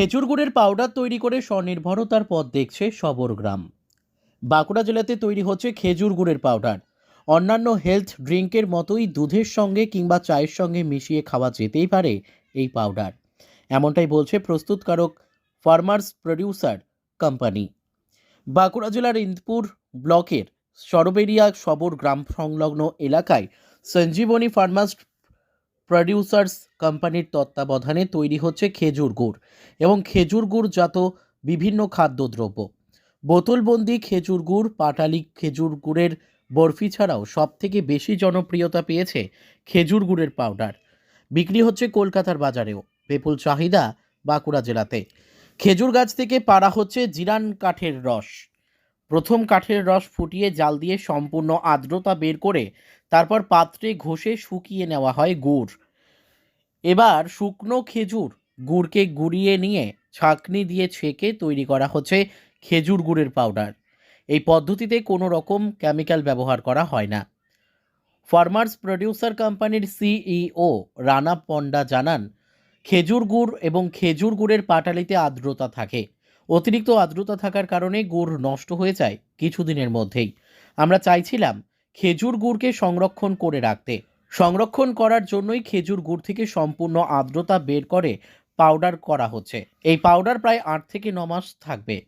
খেজুর গুড়ের পাউডার তৈরি করে স্বনির্ভরতার পথ দেখছে সবর গ্রাম। বাঁকুড়া জেলাতে তৈরি হচ্ছে খেজুর গুড়ের পাউডার অন্যান্য হেলথ ড্রিঙ্কের মতোই দুধের সঙ্গে কিংবা চায়ের সঙ্গে মিশিয়ে খাওয়া যেতেই পারে এই পাউডার এমনটাই বলছে প্রস্তুতকারক ফার্মার্স প্রডিউসার কোম্পানি বাঁকুড়া জেলার ইন্দপুর ব্লকের সরবেরিয়া সবর গ্রাম সংলগ্ন এলাকায় সঞ্জীবনী ফার্মার্স প্রডিউসার্স কোম্পানির তত্ত্বাবধানে তৈরি হচ্ছে খেজুর গুড় এবং খেজুর গুড় জাত বিভিন্ন খাদ্যদ্রব্য। বোতলবন্দি খেজুর গুড়, পাটালি খেজুর গুড়ের বরফি ছাড়াও সবথেকে বেশি জনপ্রিয়তা পেয়েছে খেজুর গুড়ের পাউডার বিক্রি হচ্ছে কলকাতার বাজারেও। বিপুল চাহিদা বাঁকুড়া জেলাতে। খেজুর গাছ থেকে পাড়া হচ্ছে জিরান কাঠের রস। প্রথম কাঠের রস ফুটিয়ে জাল দিয়ে সম্পূর্ণ আর্দ্রতা বের করে তারপর পাত্রে ঘষে শুকিয়ে নেওয়া হয় গুড়। এবার শুকনো খেজুর গুড়কে গুঁড়িয়ে নিয়ে ছাঁকনি দিয়ে ছেঁকে তৈরি করা হচ্ছে খেজুর গুড়ের পাউডার এই পদ্ধতিতে কোনো রকম কেমিক্যাল ব্যবহার করা হয় না। ফার্মার্স প্রডিউসার কোম্পানির সিইও রানা পণ্ডা জানান, খেজুর গুড় এবং খেজুর গুড়ের পাটালিতে আর্দ্রতা থাকে। অতিরিক্ত আর্দ্রতা থাকার কারণে গুড় নষ্ট হয়ে যায় কিছুদিনের মধ্যেই। আমরা চাইছিলাম খেজুর গুড়কে সংরক্ষণ করে রাখতে। সংরক্ষণ করার জন্যই খেজুর গুড় থেকে সম্পূর্ণ আর্দ্রতা বের করে পাউডার করা হচ্ছে। এই পাউডার প্রায় আট থেকে ন মাস থাকবে।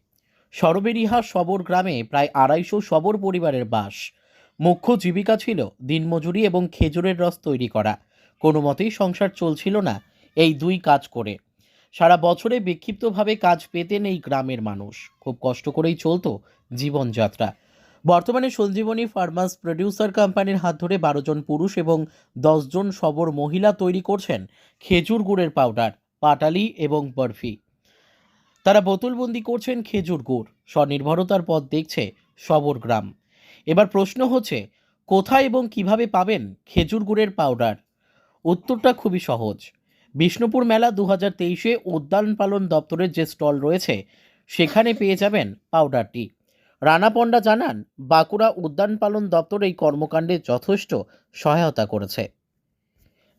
সরবেরিহা সবর গ্রামে প্রায় আড়াইশো সবর পরিবারের বাস। মুখ্য জীবিকা ছিল দিনমজুরি এবং খেজুরের রস তৈরি করা। কোনো মতেই সংসার চলছিল না এই দুই কাজ করে। সারা বছরে বিক্ষিপ্তভাবে কাজ পেতেন এই গ্রামের মানুষ। খুব কষ্ট করেই চলতো জীবনযাত্রা। বর্তমানে সঞ্জীবনী ফার্মাস প্রডিউসার কোম্পানির হাত ধরে বারো জন পুরুষ এবং দশজন সবর মহিলা তৈরি করছেন খেজুর গুড়ের পাউডার, পাটালি এবং বরফি। তারা বোতলবন্দি করছেন খেজুর গুড়। স্বনির্ভরতার পথ দেখছে সবর গ্রাম। এবার প্রশ্ন হচ্ছে, কোথায় এবং কীভাবে পাবেন খেজুর গুড়ের পাউডার? উত্তরটা খুবই সহজ। বিষ্ণুপুর মেলা দু হাজার তেইশে উদ্যান পালন দপ্তরের যে স্টল রয়েছে, সেখানে পেয়ে যাবেন পাউডারটি। রানা পণ্ডা জানান বাঁকুড়া উদ্যান পালন দপ্তর এই কর্মকাণ্ডে যথেষ্ট সহায়তা করেছে।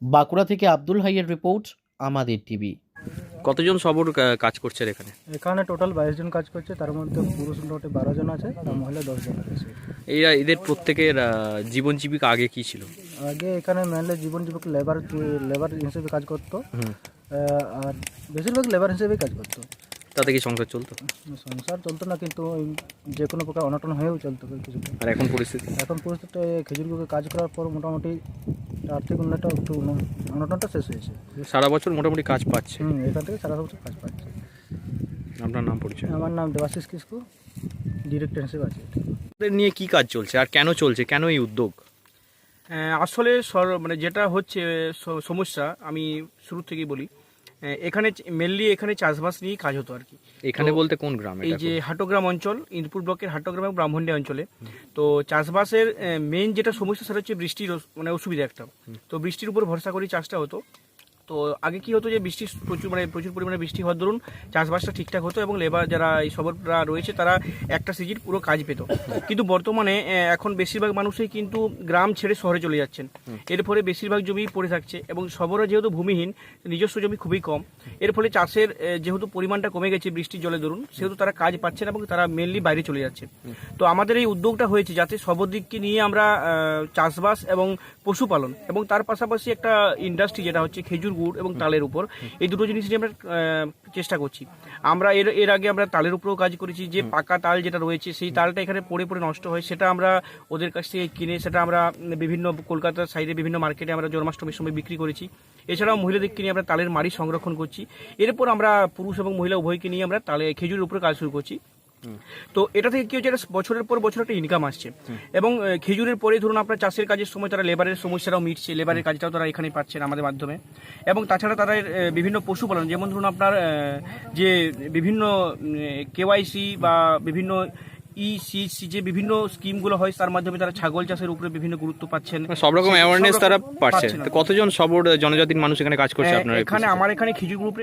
বাঁকুড়া থেকে আব্দুল হাইয়ের রিপোর্ট আমাদের টিভি। কতজন সবর কাজ করছে এখানে? এখানে টোটাল বাইশ জন কাজ করছে তার মধ্যে পুরুষ মোটে বারো জন আছে আর মহিলা দশ জন আছে। এরা এদের প্রত্যেকের জীবন জীবিকা আগে কি ছিল? আগে এখানে মেনলি জীবন জীবক লেবার লেবার হিসেবে কাজ করতো। আর বেশিরভাগ লেবার হিসেবে কাজ করতো। তাতে কি সংসার চলতো? সংসার চলতো না কিন্তু ওই যে কোনো প্রকার অনটন হয়েও চলতো কিছুটা আর এখন পরিস্থিতি? এখন পরিস্থিতিতে খেজুর গুঁড়ো কাজ করার পর মোটামুটি আর্থিক উন্নয়নটা একটু অনটনটা শেষ হয়েছে। সারা বছর মোটামুটি কাজ পাচ্ছে? হুম এখান থেকে সারা বছর কাজ পাচ্ছে। আপনার নাম পরিচয়? আমার নাম দেবাশিস কিসকু ডিরেক্টর হিসেবে আছে। নিয়ে কি কাজ চলছে আর কেন চলছে? কেন এই উদ্যোগ? আসলে সর মানে যেটা হচ্ছে সমস্যা আমি শুরু থেকেই বলি। এখানে মেনলি এখানে চাষবাস নিয়ে কাজ হতো আর কি। এখানে বলতে কোন গ্রাম এই যে হাটগ্রাম অঞ্চল ইন্দপুর ব্লকের হাটগ্রাম এবং ব্রাহ্মণডি অঞ্চলে। তো চাষবাসের মেন যেটা সমস্যা সেটা হচ্ছে বৃষ্টির মানে অসুবিধা একটা। তো বৃষ্টির উপর ভরসা করে চাষটা হতো। তো আগে কি হতো যে বৃষ্টি প্রচুর মানে প্রচুর পরিমাণে বৃষ্টি হওয়ার দরুন চাষবাসটা ঠিকঠাক হতো এবং লেবার যারা এই সবররা রয়েছে তারা একটা সিজির পুরো কাজ পেত। কিন্তু বর্তমানে এখন বেশিরভাগ মানুষই কিন্তু গ্রাম ছেড়ে শহরে চলে যাচ্ছেন। এর ফলে বেশিরভাগ জমি পড়ে থাকছে এবং সবরও যেহেতু ভূমিহীন, নিজস্ব জমি খুবই কম, এর ফলে চাষের যেহেতু পরিমাণটা কমে গেছে বৃষ্টির জলে ধরুন সেহেতু তারা কাজ পাচ্ছে না এবং তারা মেনলি বাইরে চলে যাচ্ছে তো আমাদের এই উদ্যোগটা হয়েছে যাতে সবদিককে নিয়ে আমরা চাষবাস এবং পশুপালন এবং তার পাশাপাশি একটা ইন্ডাস্ট্রি যেটা হচ্ছে খেজুর গুড় এবং তালের উপর। এই দুটো জিনিস নিয়ে আমরা চেষ্টা করছি। আমরা এর এর আগে আমরা তালের উপরেও কাজ করেছি। যে পাকা তাল যেটা রয়েছে, সেই তালটা এখানে পড়ে পড়ে নষ্ট হয়, সেটা আমরা ওদের কাছ থেকে কিনে, সেটা আমরা বিভিন্ন কলকাতার সাইডে বিভিন্ন মার্কেটে আমরা জন্মাষ্টমীর সময় বিক্রি করেছি। এছাড়াও মহিলাদেরকে নিয়ে আমরা তালের মাড়ি সংরক্ষণ করছি। এরপর আমরা পুরুষ এবং মহিলা উভয়কে নিয়ে আমরা তালে, খেজুরের উপরে কাজ শুরু করছি। তো এটা থেকে কি হচ্ছে এটা বছরের পর বছর একটা ইনকাম আসছে। এবং খেজুরের পরে ধরুন আপনার চাষের কাজের সময় তারা লেবারের সমস্যাটাও মিটছে লেবারের কাজটাও তারা এখানে পাচ্ছেন আমাদের মাধ্যমে। এবং তাছাড়া তারা বিভিন্ন পশুপালন যেমন ধরুন আপনার যে বিভিন্ন কেওয়াইসি বা বিভিন্ন ইসিসি যে বিভিন্ন স্কিমগুলো হয় তার মাধ্যমে তারা ছাগল চাষের উপরে বিভিন্ন গুরুত্ব পাচ্ছেন। মানে সব রকম অ্যাওয়ারনেস তারা পাচ্ছে পাচ্ছেন। কতজন সবর জনজাতির মানুষ এখানে কাজ করছে আপনার এখানে? আমার এখানে খেজুর গ্রুপে